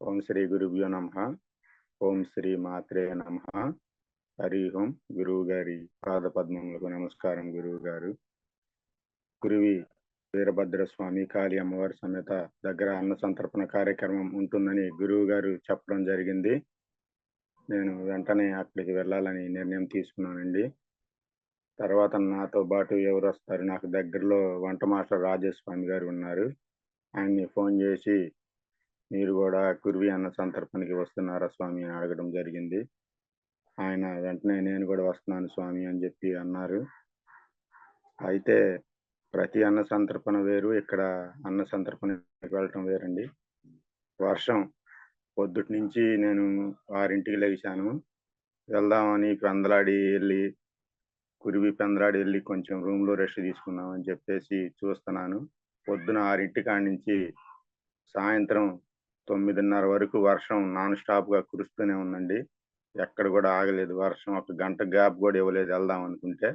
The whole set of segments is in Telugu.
ఓం శ్రీ గురుభ్యో నమ. ఓం శ్రీ మాత్రే నమ. హరి ఓం గురువు గారి పాద పద్మములకు నమస్కారం గురువు గారు. గురువి వీరభద్ర స్వామి కాళీ అమ్మవారి సమేత దగ్గర అన్న సంతర్పణ కార్యక్రమం ఉంటుందని గురువు గారు చెప్పడం జరిగింది. నేను వెంటనే అక్కడికి వెళ్ళాలని నిర్ణయం తీసుకున్నానండి. తర్వాత నాతో పాటు ఎవరు వస్తారు? నాకు దగ్గరలో వంట మాస్టర్ రాజస్వామి గారు ఉన్నారు. ఆయన్ని ఫోన్ చేసి మీరు కూడా కుర్వి అన్న సంతర్పణకి వస్తున్నారా స్వామి అని అడగడం జరిగింది. ఆయన వెంటనే నేను కూడా వస్తున్నాను స్వామి అని చెప్పి అన్నారు. అయితే ప్రతి అన్న సంతర్పణ వేరు ఇక్కడ అన్న సంతర్పణకి వెళ్ళటం వేరండి. వర్షం పొద్దుటి నుంచి నేను ఆరింటికి లేచాను. వెళ్దామని పెందలాడి వెళ్ళి కురివి పెందలాడి వెళ్ళి కొంచెం రూమ్లో రెస్ట్ తీసుకుందాం అని చెప్పేసి చూస్తున్నాను. పొద్దున ఆరింటి కాడి నుంచి సాయంత్రం తొమ్మిదిన్నర వరకు వర్షం నాన్ స్టాప్గా కురుస్తూనే ఉందండి. ఎక్కడ కూడా ఆగలేదు. వర్షం ఒక గంట గ్యాప్ కూడా ఇవ్వలేదు. వెళ్దాం అనుకుంటే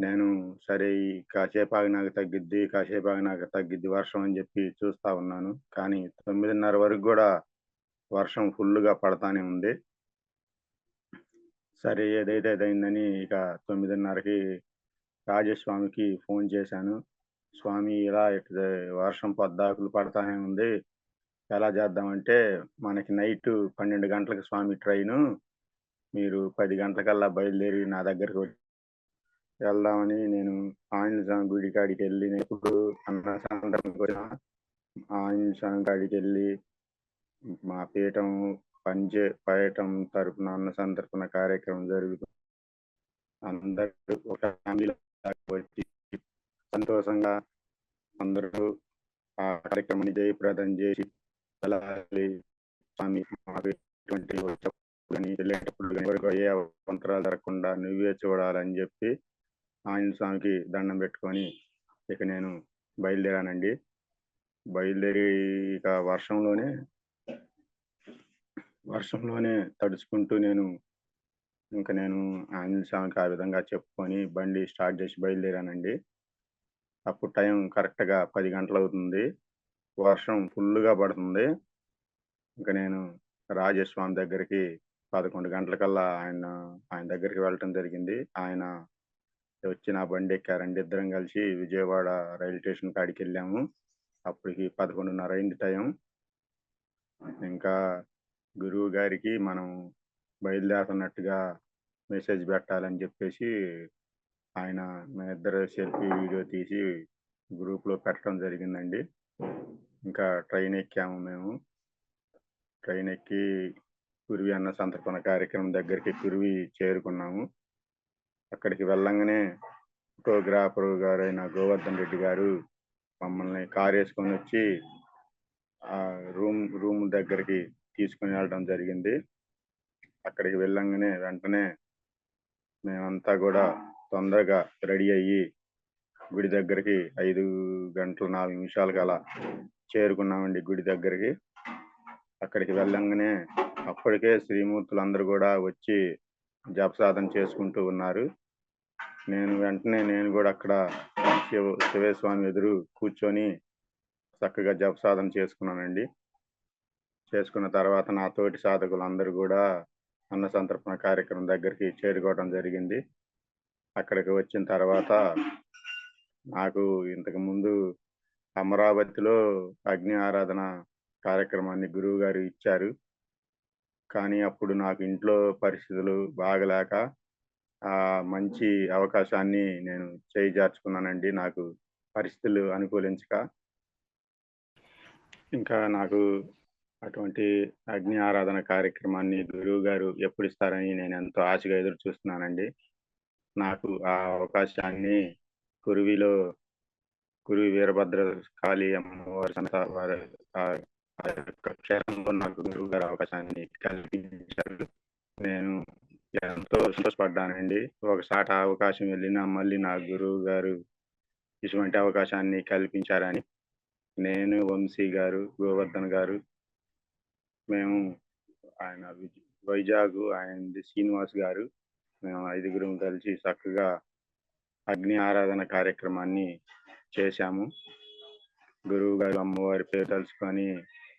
నేను సరే ఈ కాసేపు ఆగినాక తగ్గిద్ది కాసేపు ఆగినాక తగ్గిద్ది వర్షం అని చెప్పి చూస్తా ఉన్నాను. కానీ తొమ్మిదిన్నర వరకు కూడా వర్షం ఫుల్గా పడతానే ఉంది. సరే ఏదైతే అయిందని ఇక తొమ్మిదిన్నరకి రాజస్వామికి ఫోన్ చేశాను. స్వామి ఇలా వర్షం పద్దాకులు పడతానే ఉంది. ఎలా చేద్దామంటే మనకి నైట్ పన్నెండు గంటలకు స్వామి ట్రైను. మీరు పది గంటలకల్లా బయలుదేరి నా దగ్గరకు వచ్చి వెళ్దామని నేను ఆంజనేయ స్వామి గుడి కాడికి వెళ్ళి ఇప్పుడు అన్న సందర్భం ఆయన ఆంజనేయ స్వామి కాడికి వెళ్ళి మా పీఠం పంచే పీఠం తరపున అన్న సంతర్పణ కార్యక్రమం జరుగుతుంది. అందరూ ఒక ఫ్యామిలీ వచ్చి సంతోషంగా అందరూ ఆ కార్యక్రమాన్ని జయప్రదం చేసి వెళ్ళాలి. స్వామి మాకు ఎటువంటి కానీ వెళ్ళేటప్పుడు ఏ అవంతరాలు జరగకుండా నువ్వే చూడాలని చెప్పి ఆయన స్వామికి దండం పెట్టుకొని ఇక నేను బయలుదేరానండి. బయలుదేరి ఇక వర్షంలోనే వర్షంలోనే తడుచుకుంటూ నేను ఇంకా నేను ఆంజనేయ స్వామికి ఆ విధంగా చెప్పుకొని బండి స్టార్ట్ చేసి బయలుదేరానండి. అప్పుడు టైం కరెక్ట్గా పది గంటలు అవుతుంది. వర్షం ఫుల్గా పడుతుంది. ఇంకా నేను రాజస్వామి దగ్గరికి పదకొండు గంటలకల్లా ఆయన ఆయన దగ్గరికి వెళ్ళటం జరిగింది. ఆయన వచ్చి నా బండి ఎక్కారండి. ఇద్దరం కలిసి విజయవాడ రైల్వే స్టేషన్ కాడికి వెళ్ళాము. అప్పటికి పదకొండున్నర అయింది టైం. ఇంకా గురువు గారికి మనం బయలుదేరుతున్నట్టుగా మెసేజ్ పెట్టాలని చెప్పేసి ఆయన మా ఇద్దరు సెల్ఫీ వీడియో తీసి గ్రూప్లో పెట్టడం జరిగిందండి. ఇంకా ట్రైన్ ఎక్కాము మేము. ట్రైన్ ఎక్కి కురివి అన్న సంతర్పణ కార్యక్రమం దగ్గరికి కురివి చేరుకున్నాము. అక్కడికి వెళ్ళంగానే ఫోటోగ్రాఫర్ గారు అయిన గోవర్ధన్ రెడ్డి గారు మమ్మల్ని కార్ వేసుకొని వచ్చి ఆ రూమ్ రూమ్ దగ్గరికి తీసుకుని వెళ్ళడం జరిగింది. అక్కడికి వెళ్ళంగానే వెంటనే మేమంతా కూడా తొందరగా రెడీ అయ్యి గుడి దగ్గరికి ఐదు గంటల నాలుగు నిమిషాలకు అలా చేరుకున్నామండి గుడి దగ్గరికి. అక్కడికి వెళ్ళంగానే అప్పటికే శ్రీమూర్తులు అందరూ కూడా వచ్చి జపసాధన చేసుకుంటూ ఉన్నారు. నేను వెంటనే నేను కూడా అక్కడ శివ శివేస్వామి ఎదురు కూర్చొని చక్కగా జపసాధన చేసుకున్నానండి. చేసుకున్న తర్వాత నా తోటి సాధకులు అందరూ కూడా అన్న సంతర్పణ కార్యక్రమం దగ్గరికి చేరుకోవడం జరిగింది. అక్కడికి వచ్చిన తర్వాత నాకు ఇంతకు ముందు అమరావతిలో అగ్ని ఆరాధన కార్యక్రమాన్ని గురువు గారు ఇచ్చారు. కానీ అప్పుడు నాకు ఇంట్లో పరిస్థితులు బాగలేక ఆ మంచి అవకాశాన్ని నేను చేయిజార్చుకున్నానండి నాకు పరిస్థితులు అనుకూలించక. ఇంకా నాకు అటువంటి అగ్ని ఆరాధన కార్యక్రమాన్ని గురువు గారు ఎప్పుడు ఇస్తారని నేను ఎంతో ఆశగా ఎదురు చూస్తున్నానండి. నాకు ఆ అవకాశాన్ని కురువిలో కురువి వీరభద్ర కాళీ అమ్మవారి సంత వారి ఆ యొక్క క్షేత్రంలో నాకు గురువు గారు అవకాశాన్ని కల్పించారు. నేను ఎంతో సంతోషపడ్డానండి. ఒకసారి అవకాశం వెళ్ళినా మళ్ళీ నా గురువు గారు ఇటువంటి అవకాశాన్ని కల్పించారని. నేను వంశీ గారు గోవర్ధన్ గారు మేము ఆయన వైజాగ్ ఆయన శ్రీనివాస్ గారు మేము ఐదుగురం కలిసి చక్కగా అగ్ని ఆరాధన కార్యక్రమాన్ని చేశాము. గురువు గారు అమ్మవారి పేరు తలుచుకొని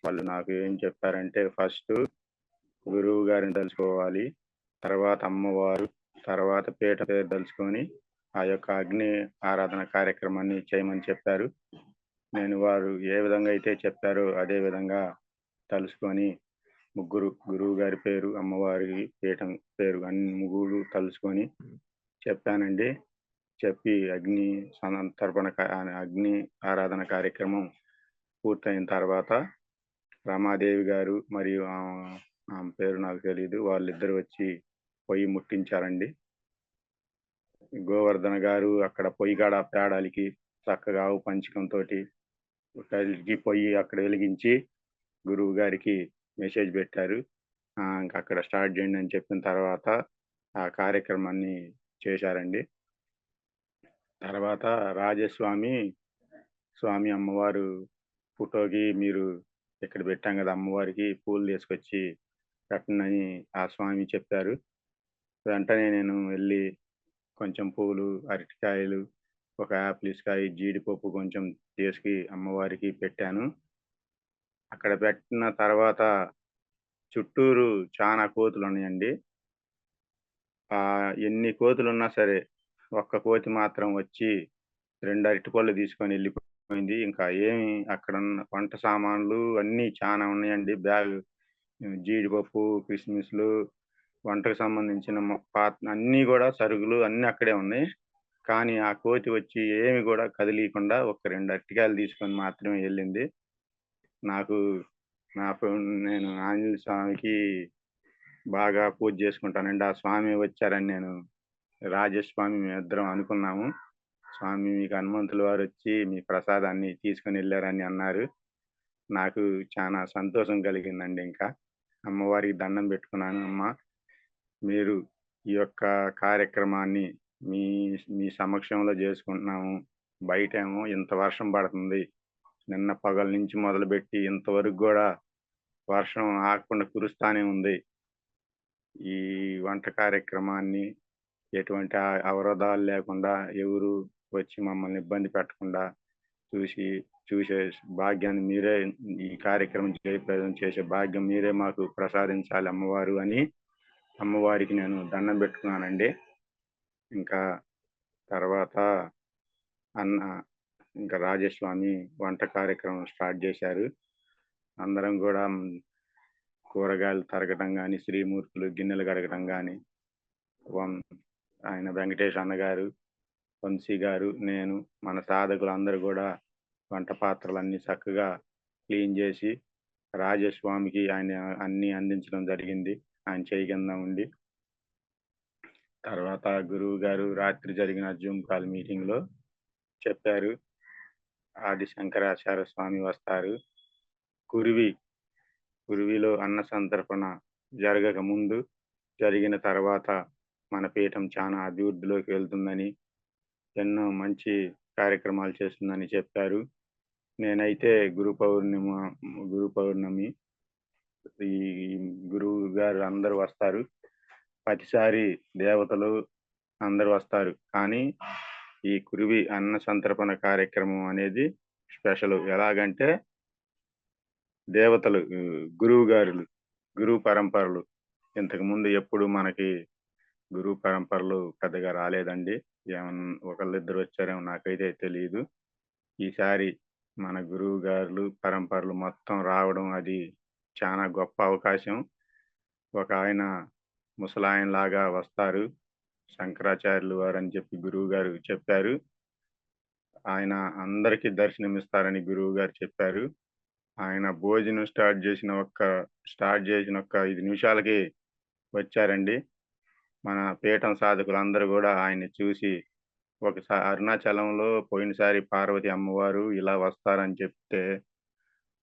వాళ్ళు నాకు ఏం చెప్పారంటే ఫస్ట్ గురువు గారిని తలుచుకోవాలి తర్వాత అమ్మవారు తర్వాత పీట పేరు తలుచుకొని ఆ యొక్క అగ్ని ఆరాధన కార్యక్రమాన్ని చేయమని చెప్పారు. నేను వారు ఏ విధంగా అయితే చెప్పారో అదే విధంగా తలుచుకొని ముగ్గురు గురువు గారి పేరు అమ్మవారి పీఠం పేరు అన్ని ముగ్గురు తలుచుకొని చెప్పానండి. చెప్పి అగ్ని సంతర్పణ కా- అగ్ని ఆరాధన కార్యక్రమం పూర్తయిన తర్వాత రమాదేవి గారు మరియు ఆమె పేరు నాకు తెలియదు వాళ్ళిద్దరు వచ్చి పొయ్యి ముట్టించారండి. గోవర్ధన గారు అక్కడ పొయ్యి కాడ పేడాలికి చక్కగా ఆవు పంచకంతో కలిగి పొయ్యి అక్కడ వెలిగించి గురువు గారికి మెసేజ్ పెట్టారు. ఇంకా అక్కడ స్టార్ట్ చేయండి అని చెప్పిన తర్వాత ఆ కార్యక్రమాన్ని చేశారండి. తర్వాత రాజస్వామి స్వామి అమ్మవారు ఫోటోకి మీరు ఇక్కడ పెట్టాం కదా అమ్మవారికి పూలు తీసుకొచ్చి పెట్టనని ఆ స్వామి చెప్పారు. వెంటనే నేను వెళ్ళి కొంచెం పూలు అరటికాయలు ఒక యాపిల్స్ కాయ జీడిపప్పు కొంచెం తీసుకు అమ్మవారికి పెట్టాను. అక్కడ పెట్టిన తర్వాత చుట్టూరు చాలా కోతులు ఉన్నాయండి. ఆ ఎన్ని కోతులు ఉన్నా సరే ఒక్క కోతి మాత్రం వచ్చి రెండు అరటిపళ్ళు తీసుకొని వెళ్ళిపోయింది. ఇంకా ఏమి అక్కడ ఉన్న వంట సామాన్లు అన్నీ చాలా ఉన్నాయండి. బ్యాగ్ జీడిపప్పు కిస్మిస్లు వంటకు సంబంధించిన పాత అన్నీ కూడా సరుకులు అన్నీ అక్కడే ఉన్నాయి. కానీ ఆ కోతి వచ్చి ఏమి కూడా కదిలీకుండా ఒక రెండు అరటికాయలు తీసుకొని మాత్రమే వెళ్ళింది. నాకు నా నేను ఆంజనేయ స్వామికి బాగా పూజ చేసుకుంటానండి. ఆ స్వామి వచ్చారని నేను రాజస్వామి స్వామి మేమిద్దరం అనుకున్నాము. స్వామి మీకు హనుమంతుల వారు వచ్చి మీ ప్రసాదాన్ని తీసుకొని వెళ్ళారని అన్నారు. నాకు చాలా సంతోషం కలిగిందండి ఇంకా. అమ్మవారికి దండం పెట్టుకున్నాను. అమ్మ మీరు ఈ యొక్క కార్యక్రమాన్ని మీ మీ సమక్షంలో చేసుకుంటున్నాము. బయట ఏమో ఇంత వర్షం పడుతుంది. నిన్న పగల నుంచి మొదలుపెట్టి ఇంతవరకు కూడా వర్షం ఆగకుండా కురుస్తానే ఉంది. ఈ వంట కార్యక్రమాన్ని ఎటువంటి అవరోధాలు లేకుండా ఎవరు వచ్చి మమ్మల్ని ఇబ్బంది పెట్టకుండా చూసి చూసే భాగ్యాన్ని మీరే ఈ కార్యక్రమం జయప్రదం చేసే భాగ్యం మీరే మాకు ప్రసాదించాలి అమ్మవారు అని అమ్మవారికి నేను దండం పెట్టుకున్నానండి. ఇంకా తర్వాత అన్న ఇంకా రాజస్వామి వంట కార్యక్రమం స్టార్ట్ చేశారు. అందరం కూడా కూరగాయలు తరగడం కానీ శ్రీమూర్తులు గిన్నెలు కడగడం కానీ ఆయన వెంకటేష్ అన్నగారు వంశీ గారు నేను మన సాధకులు అందరు కూడా వంట పాత్రలన్నీ చక్కగా క్లీన్ చేసి రాజస్వామికి ఆయన అన్ని అందించడం జరిగింది. ఆయన చేయి కింద ఉండి. తర్వాత గురువు గారు రాత్రి జరిగిన జూమ్ కాల్ మీటింగ్లో చెప్పారు. ఆది శంకరాచార్య స్వామి వస్తారు. కురివి కురివిలో అన్న సంతర్పణ జరగక ముందు జరిగిన తర్వాత మన పీఠం చాలా అభివృద్ధిలోకి వెళ్తుందని ఎన్నో మంచి కార్యక్రమాలు చేస్తుందని చెప్పారు. నేనైతే గురు పౌర్ణిమ గురు పౌర్ణమి ఈ గురువు గారు అందరూ వస్తారు. ప్రతిసారి దేవతలు అందరూ వస్తారు. కానీ ఈ కురివి అన్న సంతర్పణ కార్యక్రమం అనేది స్పెషల్. ఎలాగంటే దేవతలు గురువు గారులు గురువు పరంపరలు ఇంతకు ముందు ఎప్పుడు మనకి గురువు పరంపరలు పెద్దగా రాలేదండి. ఏమన్నా ఒకళ్ళిద్దరు వచ్చారేమో నాకైతే తెలియదు ఈసారి మన గురువు గారులు పరంపరలు మొత్తం రావడం అది చాలా గొప్ప అవకాశం. ఒక ఆయన ముసలాయన లాగా వస్తారు. శంకరాచార్యులు వారు అని చెప్పి గురువు గారు చెప్పారు. ఆయన అందరికీ దర్శనమిస్తారని గురువు గారు చెప్పారు. ఆయన భోజనం స్టార్ట్ చేసిన ఒక్క స్టార్ట్ చేసిన ఒక్క ఐదు నిమిషాలకి వచ్చారండి. మన పీఠం సాధకులందరూ కూడా ఆయన్ని చూసి ఒకసారి అరుణాచలంలో పోయినసారి పార్వతి అమ్మవారు ఇలా వస్తారని చెప్తే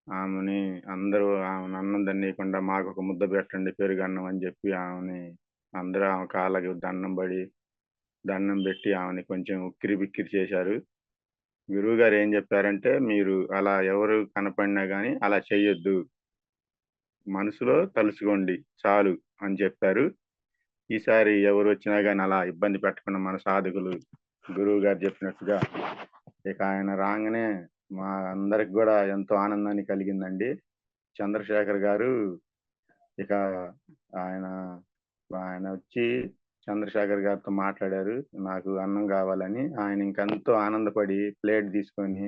ఆమెని అందరూ ఆమెను అన్నం దండీయకుండా మాకు ఒక ముద్ద పెట్టండి పెరుగు అన్నం అని చెప్పి ఆమెని అందరూ ఆమె కాళ్ళకి దండం పడి దండం పెట్టి ఆమెని కొంచెం ఉక్కిరి బిక్కిరి చేశారు గురువుగారు ఏం చెప్పారంటే "మీరు అలా ఎవరు కనపడినా కానీ అలా చెయ్యొద్దు." మనసులో తలుచుకోండి చాలు అని చెప్పారు. ఈసారి ఎవరొచ్చినా కానీ అలా ఇబ్బంది పెట్టకుండా మన సాధకులు గురువుగారు చెప్పినట్టుగా ఇక ఆయన రాగానే మా అందరికి కూడా ఎంతో ఆనందాన్ని కలిగిందండి. చంద్రశేఖర్ గారు ఇక ఆయన ఆయన వచ్చి చంద్రశేఖర్ గారితో మాట్లాడారు. నాకు అన్నం కావాలని ఆయన ఇంకెంతో ఆనందపడి ప్లేట్ తీసుకొని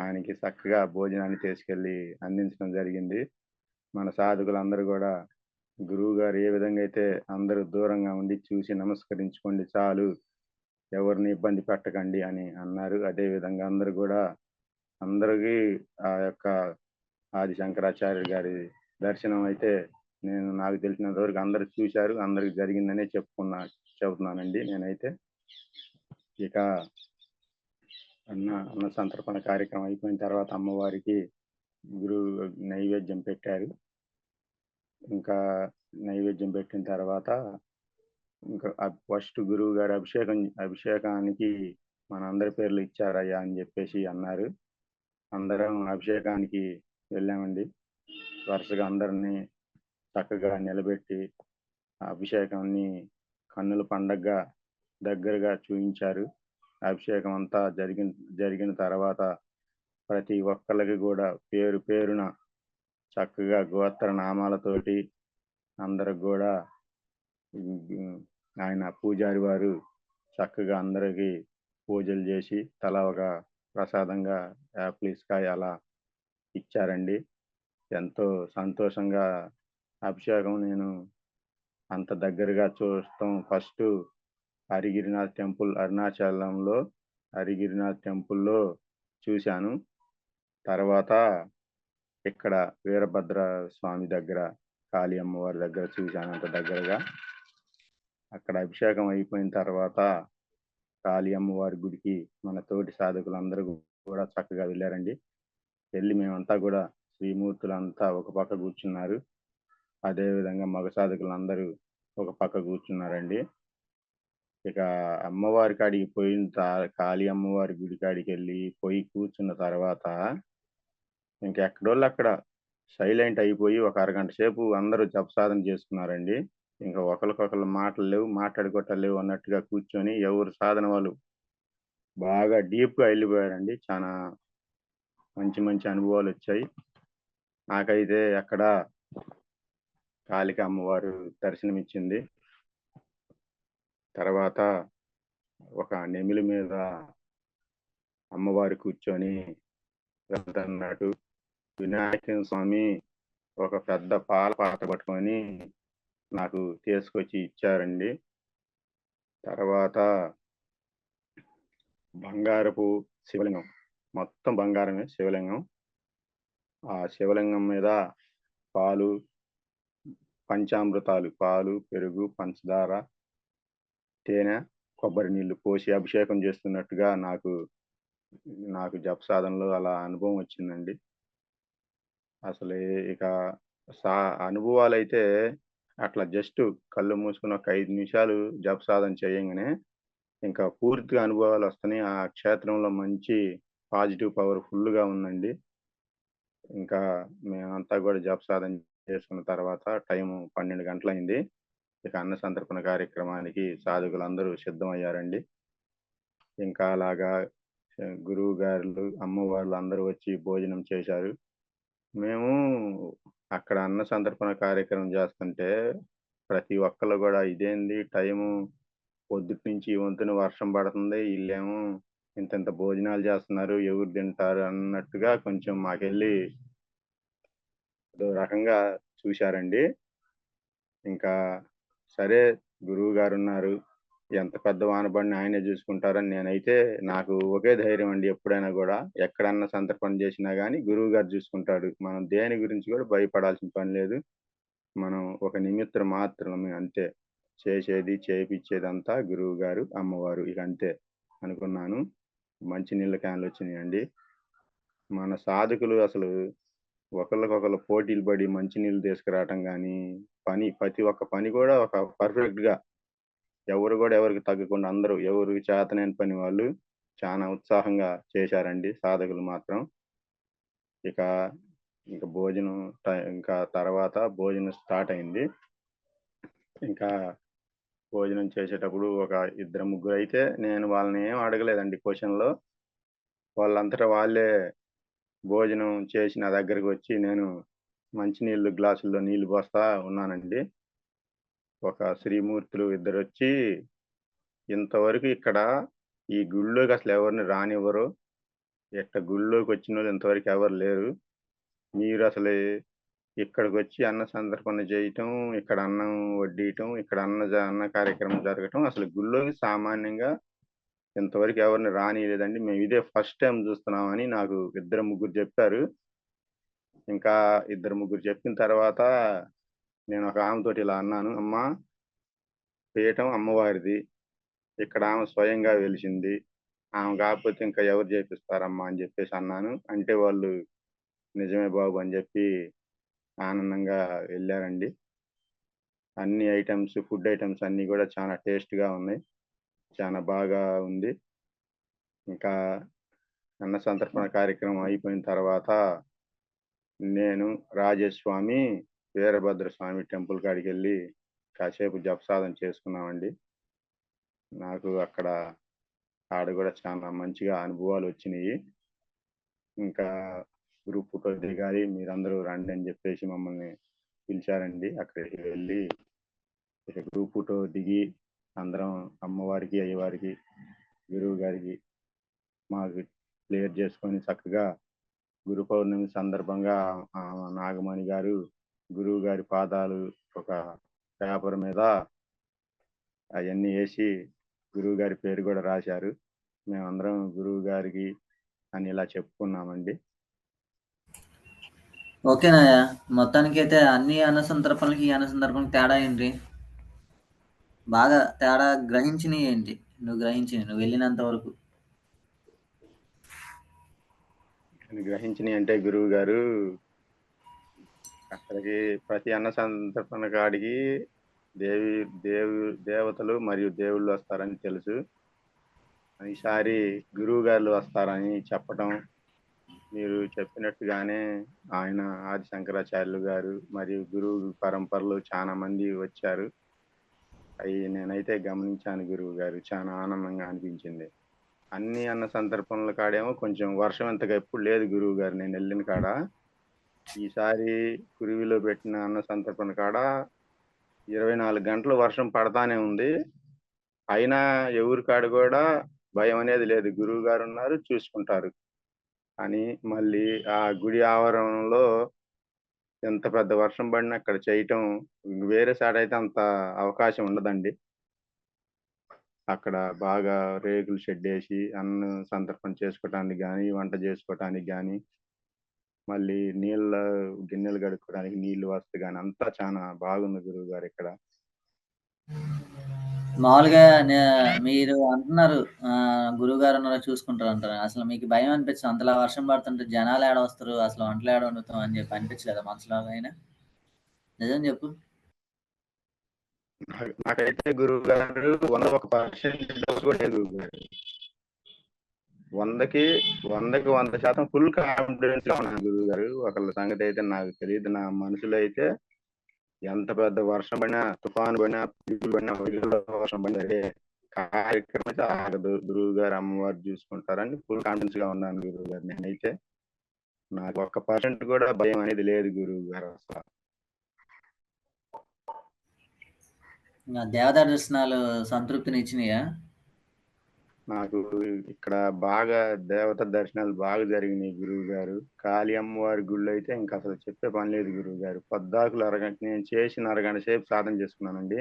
ఆయనకి చక్కగా భోజనాన్ని తీసుకెళ్ళి అందించడం జరిగింది. మన సాధకులందరూ గురువు గారు ఏ విధంగా అయితే అందరూ దూరంగా ఉండి చూసి నమస్కరించుకోండి చాలు. ఎవరిని ఇబ్బంది పెట్టకండి అని అన్నారు. అదే విధంగా అందరూ కూడా అందరికీ ఆ యొక్క ఆది శంకరాచార్య గారి దర్శనం అయితే నేను నాకు తెలిసినంత వరకు అందరూ చూశారు. అందరికి జరిగిందనే చెప్పుకున్నా చెబుతున్నానండి నేనైతే. ఇక అన్న అన్న సంతర్పణ కార్యక్రమం అయిపోయిన తర్వాత అమ్మవారికి గురువు నైవేద్యం పెట్టారు. ఇంకా నైవేద్యం పెట్టిన తర్వాత ఇంకా ఫస్ట్ గురువు గారు అభిషేకం అభిషేకానికి మన అందరి పేర్లు ఇచ్చారయ్యా అని చెప్పేసి అన్నారు. అందరం అభిషేకానికి వెళ్ళామండి. వరుసగా అందరిని చక్కగా నిలబెట్టి అభిషేకాన్ని కన్నుల పండగగా దగ్గరగా చూయించారు. అభిషేకం అంతా జరిగిన జరిగిన తర్వాత ప్రతి ఒక్కళ్ళకి కూడా పేరు పేరున చక్కగా గోత్ర నామాలతోటి అందరికి కూడా ఆయన పూజారి వారు చక్కగా అందరికీ పూజలు చేసి తల ఒక ప్రసాదంగా యాపిల్ ఇసకాయ అలా ఇచ్చారండి. ఎంతో సంతోషంగా అభిషేకం నేను అంత దగ్గరగా చూస్తాం ఫస్ట్ హరిగిరినాథ్ టెంపుల్ అరుణాచలంలో హరిగిరినాథ్ టెంపుల్‌లో చూశాను. తర్వాత ఇక్కడ వీరభద్ర స్వామి దగ్గర, కాళీ అమ్మవారి దగ్గర చూశాను అంత దగ్గరగా. అక్కడ అభిషేకం అయిపోయిన తర్వాత కాళీ అమ్మవారి గుడికి మన తోటి సాధకులందరూ కూడా చక్కగా వెళ్ళారండి. వెళ్ళి మేమంతా కూడా శ్రీమూర్తులంతా ఒక పక్క కూర్చున్నారు. అదే విధంగా మగ సాధకులందరూ ఒక పక్క కూర్చున్నారండి. ఇక అమ్మవారి కాడికి పోయిన కాళీ అమ్మవారి గుడి కాడికి వెళ్ళి పోయి కూర్చున్న తర్వాత ఇంకెక్కడోళ్ళక్కడ సైలెంట్ అయిపోయి ఒక అరగంట సేపు అందరూ జపసాధన చేసుకున్నారండి. ఇంకా ఒకరికొకరు మాటలు లేవు, మాట్లాడుకోవటం లేవు అన్నట్టుగా కూర్చొని ఎవరు సాధన వాళ్ళు బాగా డీప్‌గా వెళ్ళిపోయారండి చాలా మంచి మంచి అనుభవాలు వచ్చాయి నాకైతే అక్కడ కాళిక అమ్మవారు దర్శనమిచ్చింది. తర్వాత ఒక నెమిలి మీద అమ్మవారు కూర్చొని వెళ్తన్నట్టు వినాయక స్వామి ఒక పెద్ద పాల పాత్ర పట్టుకొని నాకు తీసుకొచ్చి ఇచ్చారండి. తర్వాత బంగారపు శివలింగం. మొత్తం బంగారమే శివలింగం. ఆ శివలింగం మీద పాలు, పంచామృతాలు పాలు, పెరుగు, పంచదార, తేనె, కొబ్బరి నీళ్ళు పోసి అభిషేకం చేస్తున్నట్టుగా నాకు నాకు జపసాధనలో అలా అనుభవం వచ్చిందండి. అసలు ఇక సా అనుభవాలైతే అట్లా జస్ట్ కళ్ళు మూసుకొని ఒక ఐదు నిమిషాలు జప సాధన చేయంగానే ఇంకా పూర్తిగా అనుభవాలు వస్తున్నాయి ఆ క్షేత్రంలో మంచి పాజిటివ్ పవర్ ఫుల్‌గా ఉందండి. ఇంకా మేమంతా జప సాధన చేసుకున్న తర్వాత టైం పన్నెండు గంటలైంది ఇక అన్న సంతర్పణ కార్యక్రమానికి సాధకులందరూ సిద్ధమయ్యారండి. ఇంకా అలాగా గురువు గారు అమ్మవార్లు అందరూ వచ్చి భోజనం చేశారు. మేము అక్కడ అన్న సంతర్పణ కార్యక్రమం చేస్తుంటే ప్రతి ఒక్కళ్ళు కూడా ఇదేంది టైము పొద్దుటి నుంచి వంతున వర్షం పడుతుంది. ఇల్లేము ఇంత ఇంత భోజనాలు చేస్తున్నారు. ఎవరు తింటారు అన్నట్టుగా కొంచెం మాకెళ్ళి అదో రకంగా చూశారండి. ఇంకా సరే గురువు గారు ఉన్నారు ఎంత పెద్ద వానపడిన ఆయనే చూసుకుంటారని నేనైతే నాకు ఒకే ధైర్యం అండి ఎప్పుడైనా కూడా ఎక్కడన్నా సంతర్పణ చేసినా కానీ గురువు గారు చూసుకుంటాడు. మనం దేని గురించి కూడా భయపడాల్సిన పని లేదు. మనం ఒక నిమిత్తం మాత్రమే అంతే. చేసేది, చేయించేదంతా గురువు గారు అమ్మవారు ఇక అంతే అనుకున్నాను. మంచినీళ్ళ క్యాన్‌లొచ్చినియండి. మన సాధకులు అసలు ఒకళ్ళకొకళ్ళు పోటీలు పడి మంచినీళ్ళు తీసుకురావటం కానీ పని ప్రతి ఒక్క పని కూడా ఒక పర్ఫెక్ట్‌గా ఎవరు కూడా ఎవరికి తగ్గకుండా అందరూ ఎవరికి చేతనైన పని వాళ్ళు చాలా ఉత్సాహంగా చేశారండి సాధకులు మాత్రం. ఇక, ఇంకా భోజనం ఇంకా తర్వాత భోజనం స్టార్ట్ అయింది. ఇంకా భోజనం చేసేటప్పుడు ఒక ఇద్దరు ముగ్గురు అయితే నేను వాళ్ళని ఏం అడగలేదండి క్వశ్చన్లో వాళ్ళంతటా వాళ్ళే భోజనం చేసి నా దగ్గరికి వచ్చి నేను మంచినీళ్ళు గ్లాసుల్లో నీళ్ళు పోస్తా ఉన్నానండి. ఒక శ్రీమూర్తులు ఇద్దరు వచ్చి ఇంతవరకు ఇక్కడ ఈ గుళ్ళోకి అసలు ఎవరిని రానివ్వరు. ఇట్ట వాళ్ళు ఇంతవరకు ఎవరు లేరు. మీరు అసలు ఇక్కడికి వచ్చి అన్న సందర్పణ చేయటం, ఇక్కడ అన్నం వడ్డీయటం ఇక్కడ అన్న అన్న కార్యక్రమం జరగటం అసలు గుడిలోకి సామాన్యంగా ఇంతవరకు ఎవరిని రానియలేదండి మేము ఇదే ఫస్ట్ టైం చూస్తున్నామని నాకు ఇద్దరు, ముగ్గురు చెప్పారు. ఇంకా ఇద్దరు, ముగ్గురు చెప్పిన తర్వాత నేను ఒక ఆమెతోటి ఇలా అన్నాను. అమ్మ పీఠం అమ్మవారిది. ఇక్కడ ఆమె స్వయంగా వెలిసింది. ఆమె కాకపోతే ఇంకా ఎవరు చేపిస్తారమ్మా అని చెప్పేసి అన్నాను. అంటే వాళ్ళు నిజమే బాబు అని చెప్పి ఆనందంగా వెళ్ళారండి అన్ని ఐటమ్స్ ఫుడ్ ఐటమ్స్ అన్నీ కూడా చాలా టేస్ట్‌గా ఉన్నాయి. చాలా బాగా ఉంది. ఇంకా అన్న సంతర్పణ కార్యక్రమం అయిపోయిన తర్వాత నేను, రాజేష్ స్వామి, వీరభద్ర స్వామి టెంపుల్ కాడికెళ్ళి కాసేపు జపసాధన చేసుకున్నామండి. నాకు అక్కడ ఆడ కూడా చాలా మంచిగా అనుభవాలు వచ్చినాయి ఇంకా గ్రూప్ ఫోటో దిగాలి మీరందరూ రండి అని చెప్పేసి మమ్మల్ని పిలిచారండి. అక్కడికి వెళ్ళి ఇక గ్రూప్ ఫోటో దిగి అందరం అమ్మవారికి, అయ్యవారికి, గురువు గారికి మాకు క్లియర్ చేసుకొని చక్కగా గురు పౌర్ణమి సందర్భంగా నాగమణి గారు గురువు గారి పాదాలు ఒక పేపర్ మీద అయన్నీ ఏసి గురువు గారి పేరు కూడా రాశారు. మేమందరం గురువు గారికి అని ఇలా చెప్పుకున్నామండి. ఓకేనయ్య. మొత్తానికైతే అన్ని అన్న సందర్భాలకి, ఈ అన్న సందర్భానికి తేడా ఏంటి? బాగా తేడా గ్రహించినయి ఏంటి? నువ్వు గ్రహించినయి నువ్వు వెళ్ళినంత వరకు? నేను గ్రహించినయి అంటే గురువు గారు అక్కడికి ప్రతి అన్న సంతర్పణ కాడికి దేవి దేవు దేవతలు మరియు దేవుళ్ళు వస్తారని తెలుసు. ఈసారి గురువు గారు వస్తారని చెప్పటం, మీరు చెప్పినట్టుగానే ఆయన ఆది శంకరాచార్యులు గారు మరియు గురువు పరంపరలో చాలా మంది వచ్చారు. అయి నేనైతే గమనించాను గురువు గారు. చాలా ఆనందంగా అనిపించింది. అన్ని అన్న సందర్భంలో కాడేమో కొంచెం వర్షం అంతగా ఎప్పుడు లేదు గురువు గారు నేను వెళ్ళిన కాడ. ఈసారి కురివిలో పెట్టిన అన్న సంతర్పణ కాడ 24 గంటలు వర్షం పడతానే ఉంది. అయినా ఎవరి కాడ కూడా భయం అనేది లేదు. గురువు గారు ఉన్నారు చూసుకుంటారు. అని మళ్ళీ ఆ గుడి ఆవరణలో ఎంత పెద్ద వర్షం పడినా అక్కడ చేయటం వేరే సాడైతే అంత అవకాశం ఉండదండి. అక్కడ బాగా రేకులు షెడ్ వేసి అన్నం సందర్పణ చేసుకోవటానికి కానీ వంట చేసుకోవటానికి కానీ మళ్ళీ నీళ్ళ గిన్నెలు కడుక్కోవడానికి నీళ్ళు వసతి గానీ అంతా చానా బాగుంది గురువు గారు ఇక్కడ. మామూలుగా మీరు అంటున్నారు ఆహ్, గురువుగారున్నారు చూసుకుంటారంటారు. అసలు మీకు భయం అనిపించదా? అంతలా వర్షం పడుతుంటే జనాలు ఏడ వస్తారు? అసలు వంటలు ఏడ వండుతాం అని చెప్పి అనిపించలేదా మనసులో అయినా? నిజం చెప్పు. నాకు నాకైతే గురువు గారు 101% డౌట్ కూడా లేదు గురువు గారు. వందకి వందకి వంద శాతం ఫుల్ కాన్ఫిడెన్స్లో ఉన్నాను గురువు గారు. ఒకళ్ళ సంగతి అయితే నాకు తెలియదు నా మనసులో అయితే ఎంత పెద్ద వర్షం పడినా, తుఫాను పడినా, పిడుగులు పడినా, వర్షం పడినా కార్యక్రమం అయితే ఆగదు. గురువు గారు, అమ్మవారు చూసుకుంటారని ఫుల్ కాన్ఫిడెన్స్గా ఉన్నాను గురువు గారు నేనైతే. నాకు ఒక్క పర్సెంట్ కూడా భయం అనేది లేదు గురువు గారు అసలు ఆ దేవతా దర్శనాలు సంతృప్తినిచ్చినియా? నాకు ఇక్కడ బాగా దేవత దర్శనాలు బాగా జరిగినాయి గురువు గారు. కాళీ అమ్మవారి గుడిలో అయితే ఇంక అసలు చెప్పే పని లేదు గురువు గారు. పద్దాకులు అరగంట నేను చేసిన అరగంట సేపు సాధన చేసుకున్నానండి.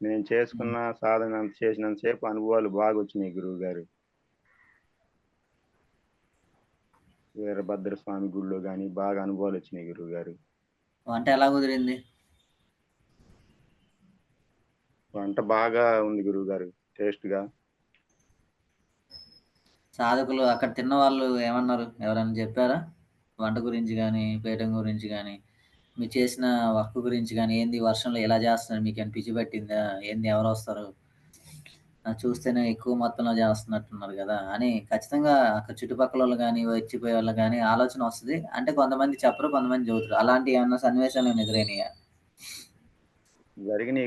నేను చేసుకున్న. సాధన చేసినంత సేపు అనుభవాలు బాగొచ్చినాయి గురువు గారు. వీరభద్ర స్వామి గుడిలో గానీ బాగా అనుభవాలొచ్చినాయి గురువు గారు. వంట ఎలా కుదిరింది? వంట బాగా ఉంది గురువుగారు టేస్ట్‌గా. సాధకులు అక్కడ తిన్న వాళ్ళు ఏమన్నారు? ఎవరైనా చెప్పారా? వంట గురించి కానీ పీఠం గురించి కానీ మీరు చేసిన వర్క్ గురించి కానీ ఏంది వర్షంలో ఎలా చేస్తున్నారు మీకు మీకేమైనా పిచ్చి పట్టిందా? ఏంది ఎవరు వస్తారు చూస్తేనే ఎక్కువ మొత్తంలో చేస్తున్నట్టున్నారు కదా అని ఖచ్చితంగా అక్కడ చుట్టుపక్కల వాళ్ళు కానీ వచ్చిపోయే వాళ్ళు కానీ ఆలోచన వస్తుంది అంటే కొంతమంది చెప్పరు, కొంతమంది చదువుతారు అలాంటి ఏమన్నా సన్నివేశాలేమైనా ఎదురైనయా?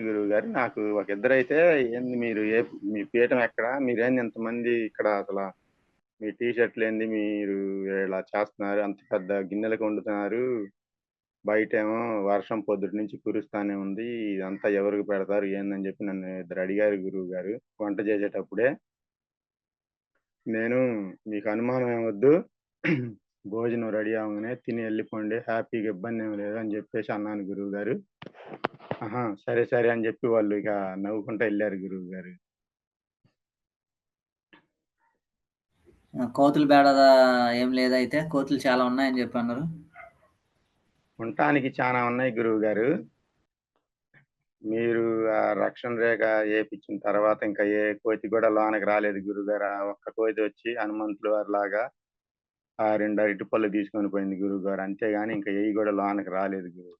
గురువు గారు నాకు ఒక ఇద్దరైతే ఏంది మీరు ఏ మీ పీఠం ఎక్కడ? మీరేంది ఇంతమంది ఇక్కడ అసలు మీ టీ షర్ట్‌లేంది మీరు ఇలా చేస్తున్నారు? అంత పెద్ద గిన్నెలకు వండుతున్నారు. బయటేమో వర్షం పొద్దుటి నుంచి కురుస్తానే ఉంది. ఇదంతా ఎవరికి పెడతారు? ఏందని చెప్పి నన్ను ఇద్దరు అడిగారు గురువు గారు వంట చేసేటప్పుడే. నేను మీకు అనుమానం ఏమొద్దు. భోజనం రెడీ అవగానే తిని వెళ్ళిపోండి హ్యాపీగా ఇబ్బందేమి లేదు అని చెప్పేసి అన్నాను గురువుగారు. ఆహా! సరే, సరే అని చెప్పి వాళ్ళు ఇక నవ్వుకుంటా వెళ్ళారు గురువు గారు కోతులు బేడ ఏం లేదైతే? కోతులు చాలా ఉన్నాయని జెప్పన్నారు. ఉండటానికి చాలా ఉన్నాయి గురువు గారు మీరు ఆ రక్షణ రేఖ వేపించిన తర్వాత ఇంకా ఏ కోతి కూడా లోనకి రాలేదు గురుగారు ఆ ఒక్క కోతి వచ్చి హనుమంతుల వారిలాగా ఆ రెండు అరటి పళ్ళు తీసుకొని పోయింది గురువుగారు. అంతేగాని ఇంకా ఏ కూడా లోనకి రాలేదు గురువు.